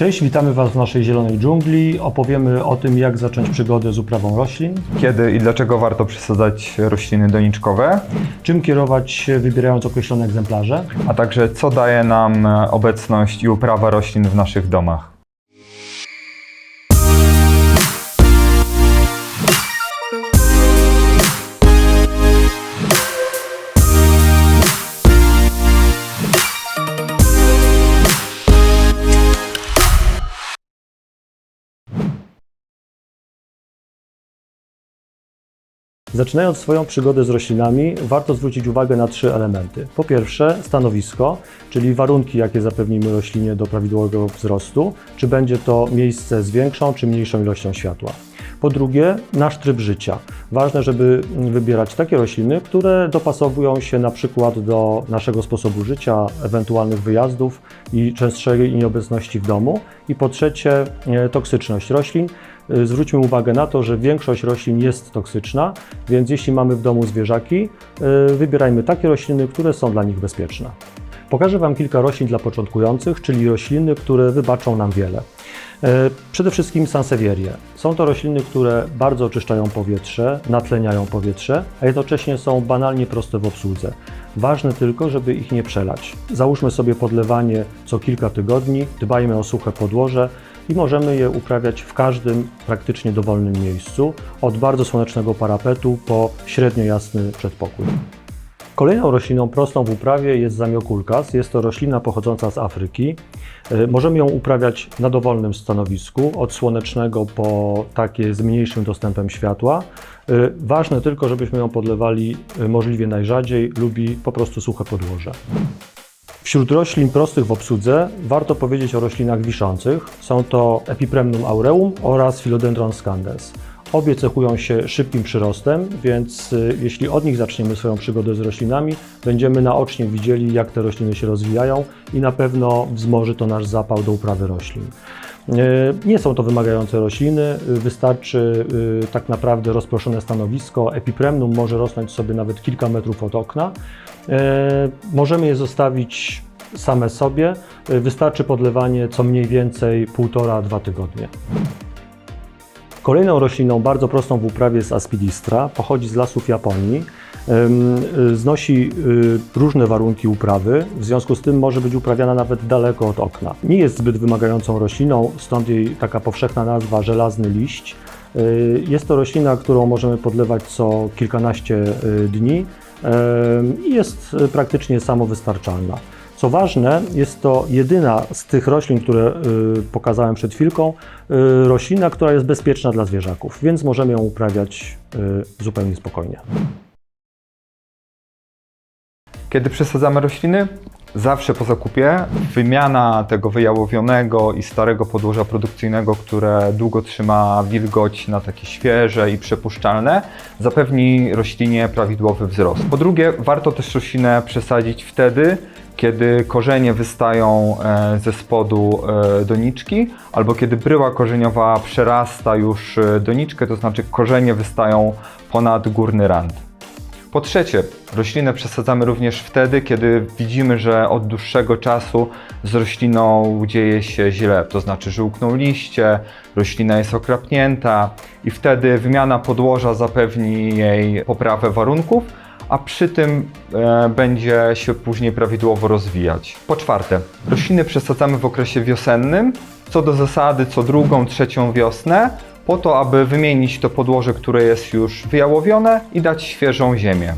Cześć, witamy Was w naszej zielonej dżungli. Opowiemy o tym, jak zacząć przygodę z uprawą roślin, Kiedy i dlaczego warto przesadzać rośliny doniczkowe, czym kierować się wybierając określone egzemplarze, a także co daje nam obecność i uprawa roślin w naszych domach. Zaczynając swoją przygodę z roślinami, warto zwrócić uwagę na trzy elementy. Po pierwsze, stanowisko, czyli warunki, jakie zapewnimy roślinie do prawidłowego wzrostu, czy będzie to miejsce z większą czy mniejszą ilością światła. Po drugie, nasz tryb życia. Ważne, żeby wybierać takie rośliny, które dopasowują się na przykład do naszego sposobu życia, ewentualnych wyjazdów i częstszej nieobecności w domu. I po trzecie, e, toksyczność roślin. Y, Zwróćmy uwagę na to, że większość roślin jest toksyczna, więc jeśli mamy w domu zwierzaki, y, wybierajmy takie rośliny, które są dla nich bezpieczne. Pokażę Wam kilka roślin dla początkujących, czyli rośliny, które wybaczą nam wiele. Y, Przede wszystkim sansevierie. Są to rośliny, które bardzo oczyszczają powietrze, natleniają powietrze, a jednocześnie są banalnie proste w obsłudze. Ważne tylko, żeby ich nie przelać. Załóżmy sobie podlewanie co kilka tygodni, dbajmy o suche podłoże, i możemy je uprawiać w każdym praktycznie dowolnym miejscu, od bardzo słonecznego parapetu po średnio jasny przedpokój. Kolejną rośliną prostą w uprawie jest zamiokulkas. Jest to roślina pochodząca z Afryki. E, Możemy ją uprawiać na dowolnym stanowisku, od słonecznego po takie z mniejszym dostępem światła. E, Ważne tylko, żebyśmy ją podlewali e, możliwie najrzadziej, lubi po prostu suche podłoże. Wśród roślin prostych w obsłudze warto powiedzieć o roślinach wiszących. Są to Epipremnum aureum oraz Philodendron scandens. Obie cechują się szybkim przyrostem, więc y, jeśli od nich zaczniemy swoją przygodę z roślinami, będziemy naocznie widzieli, jak te rośliny się rozwijają i na pewno wzmoży to nasz zapał do uprawy roślin. Y, Nie są to wymagające rośliny, y, wystarczy tak naprawdę rozproszone stanowisko. Epipremnum może rosnąć sobie nawet kilka metrów od okna. Możemy je zostawić same sobie, wystarczy podlewanie co mniej więcej 1,5-2 tygodnie. Kolejną rośliną bardzo prostą w uprawie jest aspidistra. Pochodzi z lasów Japonii. Y, Znosi y, różne warunki uprawy, w związku z tym może być uprawiana nawet daleko od okna. Nie jest zbyt wymagającą rośliną, stąd jej taka powszechna nazwa żelazny liść. Y, Jest to roślina, którą możemy podlewać co kilkanaście dni i jest praktycznie samowystarczalna. Co ważne, jest to jedyna z tych roślin, które y, pokazałem przed chwilką, y, roślina, która jest bezpieczna dla zwierzaków, więc możemy ją uprawiać y, zupełnie spokojnie. Kiedy przesadzamy rośliny? Zawsze po zakupie wymiana tego wyjałowionego i starego podłoża produkcyjnego, które długo trzyma wilgoć na takie świeże i przepuszczalne, zapewni roślinie prawidłowy wzrost. Po drugie, warto też roślinę przesadzić wtedy, kiedy korzenie wystają e, ze spodu e, doniczki, albo kiedy bryła korzeniowa przerasta już e, doniczkę, to znaczy korzenie wystają ponad górny rand. Po trzecie, roślinę przesadzamy również wtedy, kiedy widzimy, że od dłuższego czasu z rośliną dzieje się źle, to znaczy, że ukną liście, roślina jest okrapnięta i wtedy wymiana podłoża zapewni jej poprawę warunków, a przy tym e, będzie się później prawidłowo rozwijać. Po czwarte, rośliny przesadzamy w okresie wiosennym, co do zasady co drugą, trzecią wiosnę, po to, aby wymienić to podłoże, które jest już wyjałowione i dać świeżą ziemię.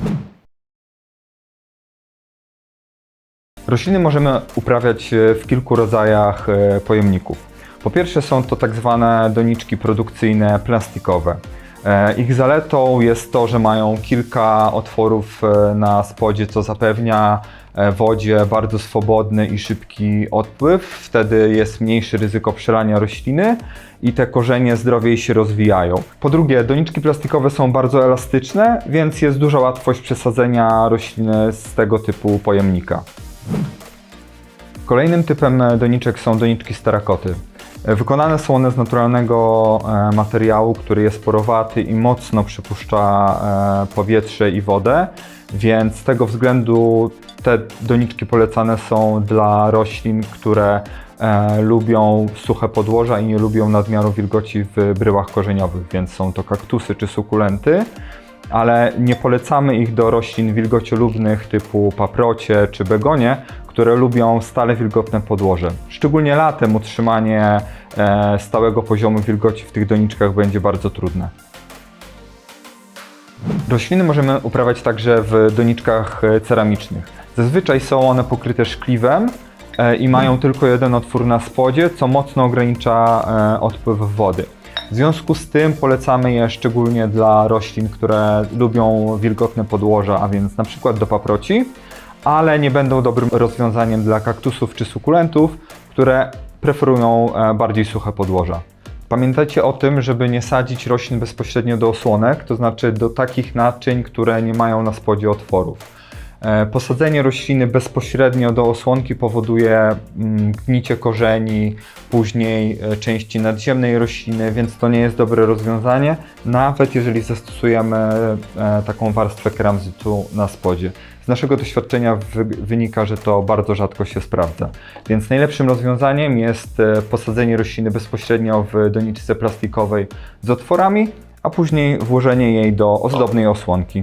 Rośliny możemy uprawiać e, w kilku rodzajach e, pojemników. Po pierwsze są to tak zwane doniczki produkcyjne plastikowe. E, Ich zaletą jest to, że mają kilka otworów e, na spodzie, co zapewnia e, wodzie bardzo swobodny i szybki odpływ. Wtedy jest mniejsze ryzyko przelania rośliny i te korzenie zdrowiej się rozwijają. Po drugie, doniczki plastikowe są bardzo elastyczne, więc jest duża łatwość przesadzenia rośliny z tego typu pojemnika. Kolejnym typem doniczek są doniczki z terakoty. Wykonane są one z naturalnego e, materiału, który jest porowaty i mocno przypuszcza e, powietrze i wodę, więc z tego względu te doniczki polecane są dla roślin, które e, lubią suche podłoża i nie lubią nadmiaru wilgoci w bryłach korzeniowych, więc są to kaktusy czy sukulenty, ale nie polecamy ich do roślin wilgociolubnych typu paprocie czy begonie, które lubią stale wilgotne podłoże. Szczególnie latem utrzymanie e, stałego poziomu wilgoci w tych doniczkach będzie bardzo trudne. Rośliny możemy uprawiać także w doniczkach e, ceramicznych. Zazwyczaj są one pokryte szkliwem e, i mają tylko jeden otwór na spodzie, co mocno ogranicza odpływ wody. W związku z tym polecamy je szczególnie dla roślin, które lubią wilgotne podłoża, a więc na przykład do paproci, ale nie będą dobrym rozwiązaniem dla kaktusów czy sukulentów, które preferują e, bardziej suche podłoża. Pamiętajcie o tym, żeby nie sadzić roślin bezpośrednio do osłonek, to znaczy do takich naczyń, które nie mają na spodzie otworów. E, Posadzenie rośliny bezpośrednio do osłonki powoduje mm, gnicie korzeni, później e, części nadziemnej rośliny, więc to nie jest dobre rozwiązanie, nawet jeżeli zastosujemy e, taką warstwę keramzytu na spodzie. Z naszego doświadczenia wy- wynika, że to bardzo rzadko się sprawdza. Więc najlepszym rozwiązaniem jest posadzenie rośliny bezpośrednio w doniczce plastikowej z otworami, a później włożenie jej do ozdobnej osłonki.